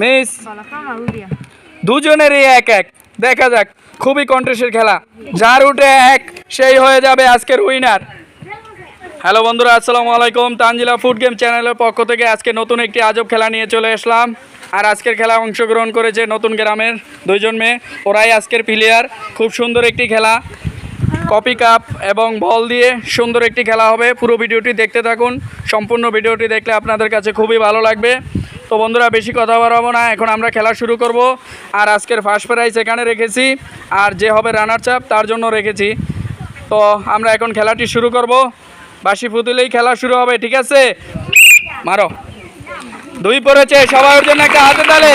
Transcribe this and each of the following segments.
Miss. দুজনেরই এক এক। দেখা যাক, খুবই কন্টেস্টের খেলা। যার উঠে এক, সেই হয়ে যাবে আজকের উইনার হ্যালো বন্ধুরা, আসসালামু আলাইকুম। তানজিলা ফুড গেম চ্যানেলের পক্ষ থেকে আজকে নতুন একটি আজব খেলা নিয়ে চলে আসলাম। আর আজকের খেলা অংশগ্রহণ করেছে নতুন গ্রামের দুইজন মেয়ে। ওরাই আজকের প্লেয়ার খুব সুন্দর একটি খেলা। কপি কাপ এবং বল দিয়ে সুন্দর একটি খেলা হবে। পুরো ভিডিওটি দেখতে থাকুন। সম্পূর্ণ ভিডিওটি দেখলে আপনাদের কাছে খুবই ভালো লাগবে। তো বন্ধুরা, বেশি কথা বাড়াবো না। এখন আমরা খেলা শুরু করব। আর আজকের ফার্স্ট প্রাইজ এখানে রেখেছি। আর যে হবে রানার চাপ তার জন্য রেখেছি। তো আমরা এখন খেলাটি শুরু করব। বাসি ফুতুলেই খেলা শুরু হবে, ঠিক আছে? মারো। দুই পড়েছে সবার জন্য একটা হাতে তালে।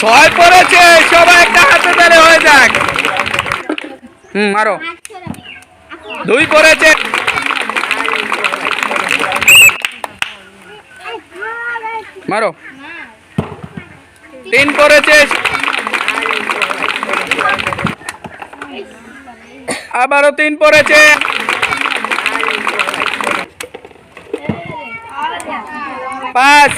ছয় পড়েছে, সবাই একটা হাতে তালে, হয়ে যাক। হুম, মারো। দুই পড়েছে। মারো। তিন পড়েছে আবারও তিন পড়েছে পাঁচ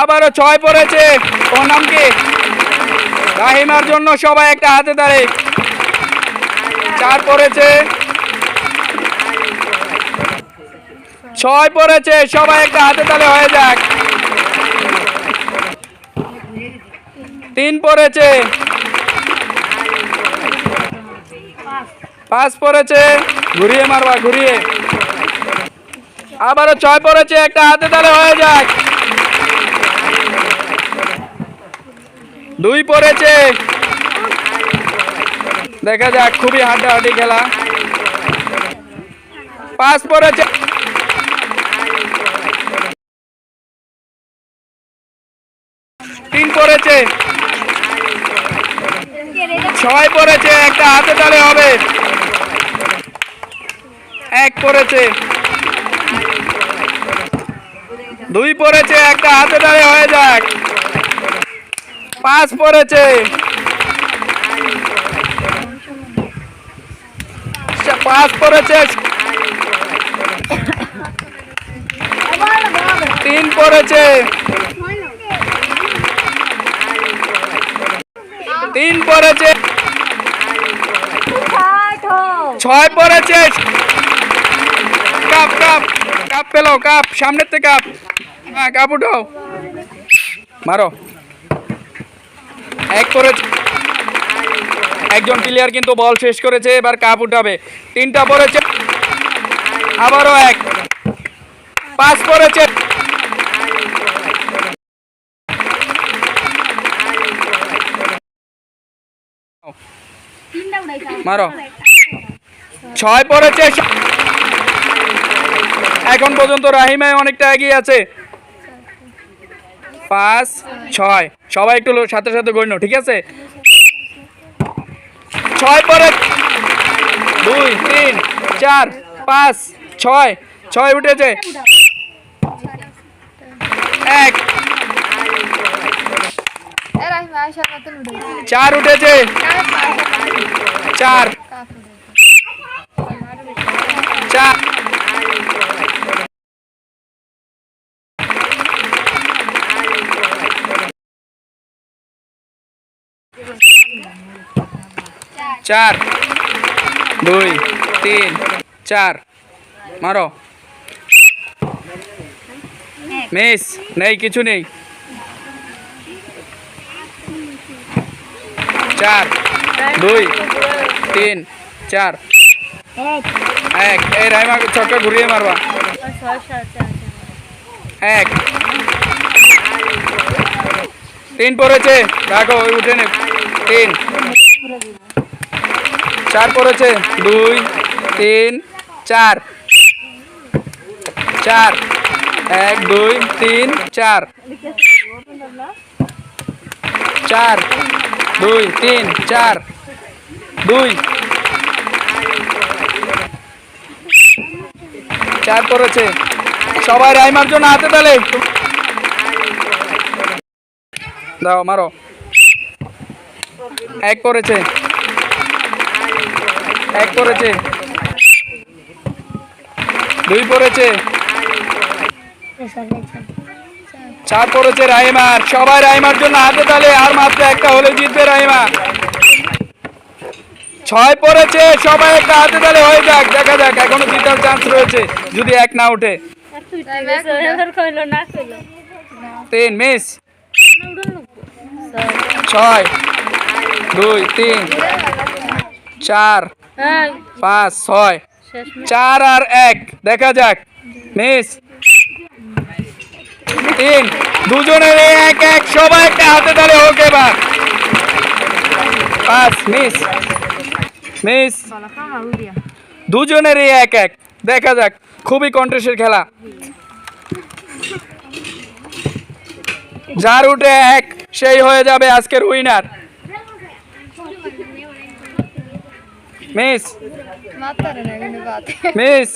আবারও ছয় পড়েছে। ওর নাম কি? রাহিমার জন্য সবাই একটা হাতে দাঁড়ে চার পড়েছে। ছয় পড়েছে, সবাই একটা হাতে তালে হয়ে যাক। তিন পড়েছে। পাঁচ পড়েছে। ঘুরিয়ে মারবা, ঘুরিয়ে। আবারও ছয় পড়েছে, একটা হাতে তালে হয়ে যাক। দুই পড়েছে। দেখা যাক, খুবই হাড্ডাহাড্ডি খেলা। পাঁচ পড়েছে। পড়েছে। ছয় পড়েছে, একটা হাতে তালে হবে। এক পড়েছে। দুই পড়েছে, একটা হাতে তালে হয়ে যাক। পাঁচ পড়েছে। পাঁচ পড়েছে। তিন পড়েছে। তিন পড়েছে। ছয় পড়েছে। কাপ কাপ কাপ পেল, কাপ, সামনের থেকে কাপ। হ্যাঁ কাপ উঠাও। মারো। এক করেছে একজন প্লেয়ার কিন্তু বল শেষ করেছে, এবার কাপ উঠাবে। তিনটা পড়েছে। আবারও এক। পাঁচ পড়েছে। মারো। ছয় পড়েছে। এখন পর্যন্ত রাহিমায় অনেকটা এগিয়ে আছে। পাঁচ, ছয়। সবাই একটু সাথে সাথে গণ্য ঠিক আছে? ছয় পরে দুই, তিন, চার, পাঁচ, ছয়। ছয় উঠেছে এক Era a imagem da televisão. চার উঠেছে চার চার চার দুই তিন চার চার, দুই, তিন, চার। এক। এই রাইমা ছক্কা ঘুরিয়ে মারবা। এক। তিন পড়েছে। রাখো, ওই উঠে নে। তিন। চার পড়েছে। দুই, তিন, চার। চার। এক, দুই, তিন, চার। চার। দুই, তিন, চার। দুই। চার করেছে। সবাই রাইমার জন্য হাতে তালে। দাও, মারো। এক করেছে। এক করেছে। দুই পড়েছে চার পড়েছে রাহিমার সবাই রাহিমার জন্য হাতে তালে আর মাত্র একটা হলে জিতবে রাহিমা ছয় পড়েছে সবাই একটা হাতে তালে হয়ে যাক। দেখা যাক এখনও জিতার চান্স রয়েছে। যদি এক না উঠে তিন মিস ছয় দুই তিন চার পাঁচ ছয় চার আর এক। দেখা যাক মিস তিন দুজনের এক এক সবাই একটা হাতে তালে হোক এবার। পাঁচ মিস মিস দুজনেরই এক এক। দেখা যাক খুবই কন্ট্রেসের খেলা। যার উঠে এক সেই হয়ে যাবে আজকের উইনার মিস মিস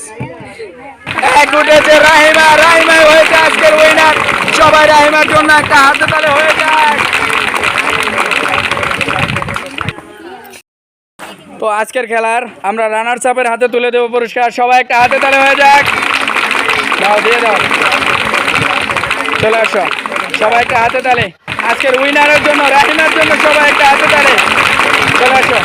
এক উঠেছে রাহিমা হয়েছে আজকের উইনার সবাই রাহিমার জন্য একটা হাতে তালে হয়ে যায়। তো আজকের খেলার আমরা রানার চাপের হাতে তুলে দেবো পুরস্কার। সবাই একটা হাতে তালে হয়ে যাক। দাও, দিয়ে দাও। চলে আসো। সবাই একটা হাতে তালে। আজকের উইনারের জন্য, রাহিমার জন্য সবাই একটা হাতে তালে। চলে আসো।